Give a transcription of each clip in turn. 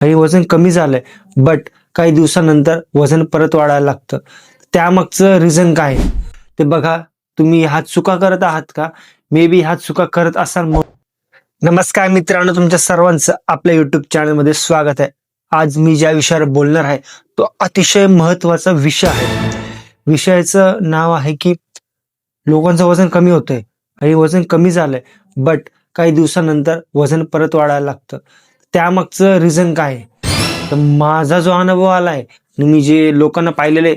काही वजन कमी झालंय. बट काही दिवसानंतर वजन परत वाढायला लागतं. त्यामागचं रिझन काय? आहे? ते बघा तुम्ही ह्या चुका करत आहात का? मे बी ह्या चुका करत असाल मग. नमस्कार मित्रांनो तुमच्या सर्वांचं आपल्या युट्यूब चॅनलमध्ये स्वागत आहे. आज मी ज्या विषयावर बोलणार आहे तो अतिशय महत्त्वाचा विषय आहे. विषयाचं नाव आहे की लोकांचं वजन कमी होतंय आणि वजन कमी झालंय. बट काही दिवसानंतर वजन परत वाढायला लागतं. त्यामागचं रिझन काय? आहे? तर माझा जो अनुभव आलाय मी जे लोकांना पाहिलेले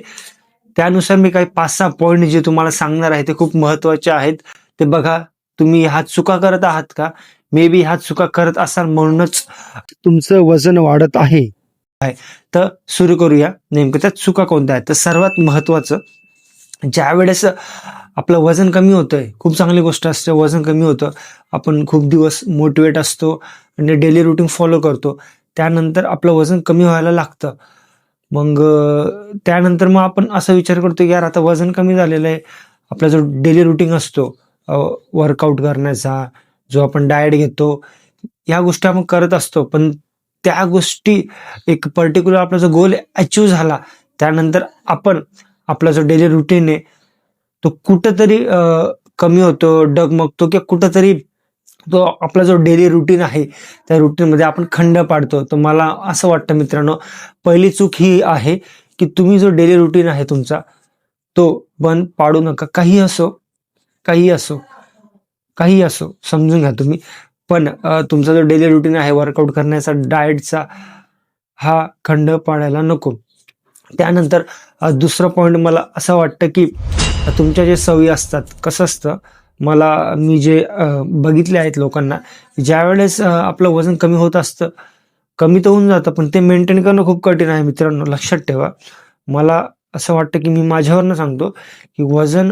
त्यानुसार मी काही पाच सहा पॉईंट जे तुम्हाला सांगणार आहे ते खूप महत्त्वाचे आहेत. ते बघा तुम्ही ह्या चुका करत आहात का? मे बी ह्या चुका करत असाल म्हणूनच तुमचं वजन वाढत आहे. आहे. तर सुरू करूया. नेमकं त्या चुका कोणत्या आहेत? तर सर्वात महत्वाचं ज्या वेळेस आपलं वजन कमी होतंय खूप चांगली गोष्ट असते वजन कमी होतं आपण खूप दिवस मोटिवेट असतो आणि डेली रुटीन फॉलो करतो. त्यानंतर आपलं वजन कमी व्हायला लागतं. मग त्यानंतर मग आपण असा विचार करतो की यार आता वजन कमी झालेलं आहे. आपला जो डेली रुटीन असतो वर्कआउट करण्याचा जो आपण डाएट घेतो ह्या गोष्टी आपण करत असतो. पण त्या गोष्टी एक पर्टिक्युलर आपला जो गोल अचीव झाला त्यानंतर आपण आपला जो डेली रुटीन आहे तो कुठंतरी कमी होतो डगमगतो किंवा कुठंतरी तो आपला जो डेली रुटीन आहे त्या रुटीनमध्ये आपण खंड पाडतो. तर मला असं वाटतं मित्रांनो पहिली चूक ही आहे की तुम्ही जो डेली रुटीन आहे तुमचा तो बंद पाडू नका. काही असो काही असो काही असो समजून घ्या तुम्ही. पण तुमचा जो डेली रुटीन आहे वर्कआउट करण्याचा डाएटचा हा खंड पाडायला नको. त्यानंतर दुसरा दुसरं पॉईंट मला असं वाटतं की तुमच्या जे सवयी असतात कसं असतं मला मी जे बघितले आहेत लोकांना ज्यावेळेस आपलं वजन कमी होत असतं कमी तर होऊन जातं पण ते मेंटेन करणं खूप कठीण आहे मित्रांनो लक्षात ठेवा. मला असं वाटतं की मी माझ्यावरनं सांगतो की वजन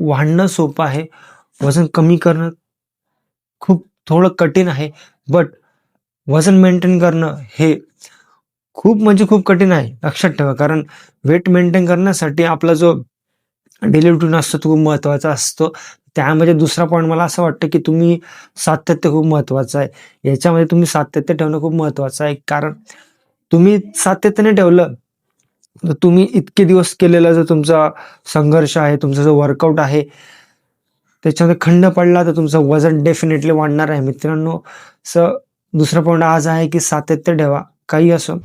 वाढणं सोपं आहे वजन कमी करणं खूप थोडं कठीण आहे बट वजन मेंटेन करणं हे खूप म्हणजे खूप कठीण आहे लक्षात ठेवा. कारण वेट मेंटेन करण्यासाठी आपला जो डेली रुटीन असतो तो खूप महत्त्वाचा असतो. त्यामध्ये दुसरा पॉईंट मला असं वाटतं की तुम्ही सातत्य खूप महत्त्वाचं आहे. याच्यामध्ये तुम्ही सातत्य ठेवणं खूप महत्त्वाचं आहे. कारण तुम्ही सातत्याने ठेवलं तर तुम्ही इतके दिवस केलेला जो तुमचा संघर्ष आहे तुमचा जो वर्कआउट आहे त्याच्यामध्ये खंड पडला तर तुमचं वजन डेफिनेटली वाढणार आहे. मित्रांनो स दुसरा पॉईंट आज आहे की सातत्य ठेवा. काही असो.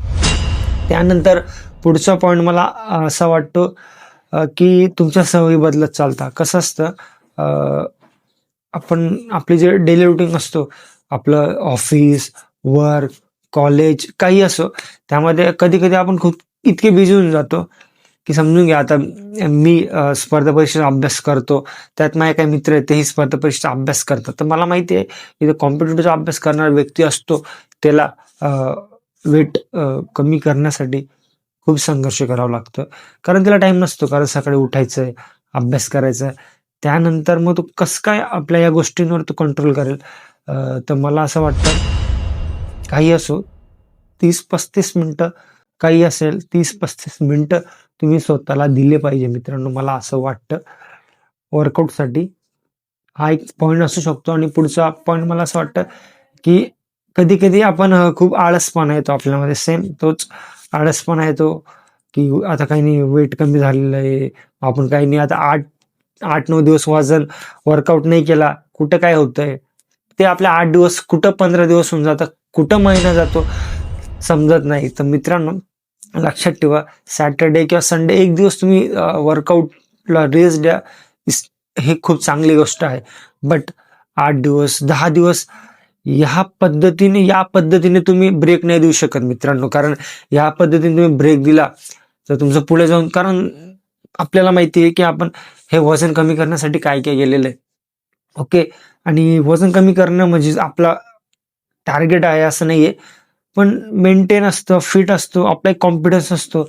त्यानंतर पुढचा पॉईंट मला असा वाटतो की तुमच्या सवयी बदलत चालता. कसं असतं? आपण आपली जे डेली रुटीन असतो आपलं ऑफिस वर्क कॉलेज काही असो त्यामध्ये कधी कधी आपण खूप इतके बिझी होऊन जातो की समजून घ्या आता मी स्पर्धा परीक्षेचा अभ्यास करतो त्यात माझे काही मित्र आहेत तेही स्पर्धा परीक्षेचा अभ्यास करतात. तर मला माहिती आहे की जो कॉम्पिटेटिव्हचा अभ्यास करणारा व्यक्ती असतो त्याला वेट कमी करण्यासाठी खूप संघर्ष करावा लागतो. कारण त्याला टाईम नसतो कारण सकाळी उठायचं आहे अभ्यास करायचा आहे त्यानंतर मग तो कसं काय आपल्या या गोष्टींवर तो कंट्रोल करेल? तर मला असं वाटतं काही असो तीस पस्तीस मिनटं काही असेल तीस पस्तीस मिनटं तुम्ही स्वतःला दिले पाहिजे मित्रांनो मला असं वाटतं. वर्कआउटसाठी हा एक पॉईंट असू शकतो आणि पुढचा पॉईंट मला असं वाटतं की कधी कधी आपण खूप आळसपणा येतो आपल्यामध्ये. सेम तोच आळसपणा येतो की आता काही नाही वेट कमी झालेलं आहे आपण काही नाही आता आठ आठ नऊ दिवस वजन वर्कआउट नाही केला कुठं काय होतंय? ते आपल्या आठ दिवस कुठं पंधरा दिवस होऊन जातं कुठं महिना जातो समजत नाही. तर मित्रांनो लक्षात ठेवा सॅटर्डे किंवा संडे एक दिवस तुम्ही वर्कआउटला रेस्ट द्या हे खूप चांगली गोष्ट आहे. बट आठ दिवस दहा दिवस ह्या पद्धतीने या पद्धतीने तुम्ही ब्रेक नाही देऊ शकत मित्रांनो. कारण या पद्धतीने तुम्ही ब्रेक दिला तर तुमचं पुढे जाऊन कारण आपल्याला माहिती आहे की आपण हे वजन कमी करण्यासाठी काय काय केलेलं आहे. ओके? आणि वजन कमी करणं म्हणजे आपला टार्गेट आहे असं नाही आहे पण मेंटेन असतं फिट असतो आपला एक कॉन्फिडन्स असतो.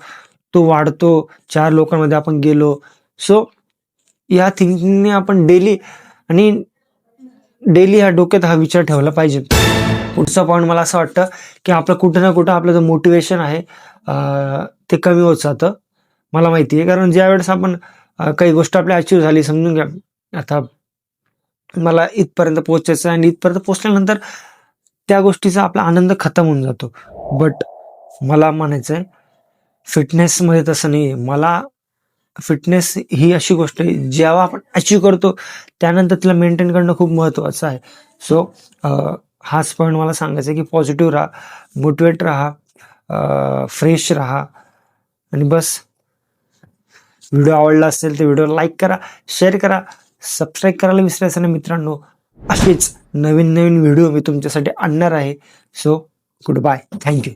तो वाढतो चार लोकांमध्ये आपण गेलो. सो या थिंकिंगने आपण डेली आणि डेली ह्या डोक्यात हा विचार ठेवला पाहिजे. पुढचा पॉईंट मला असं वाटतं की आपलं कुठं ना कुठं आपलं जो मोटिवेशन आहे ते कमी होत जातं. मला माहिती आहे कारण ज्या वेळेस आपण काही गोष्ट आपली अचीव झाली समजून घ्या. आता मला इथपर्यंत पोहोचायचं आहे आणि इथपर्यंत पोहोचल्यानंतर त्या गोष्टीचा आपला आनंद खतम होऊन जातो. बट मला म्हणायचं आहे फिटनेसमध्ये तसं नाही आहे मला फिटनेस ही अशी गोष्ट आहे जेव्हा आपण अचीव करतो त्यानंतर तिला मेंटेन करणं खूप महत्त्वाचं आहे. सो हाच पॉईंट मला सांगायचं आहे की पॉझिटिव्ह राहा मोटिवेट राहा फ्रेश राहा. आणि बस व्हिडिओ आवडला असेल तर व्हिडिओ लाईक करा शेअर करा सबस्क्राईब करायला विसरायचं ना मित्रांनो. असेच नवीन नवीन व्हिडिओ मी तुमच्यासाठी आणणार आहे. So good bye thank you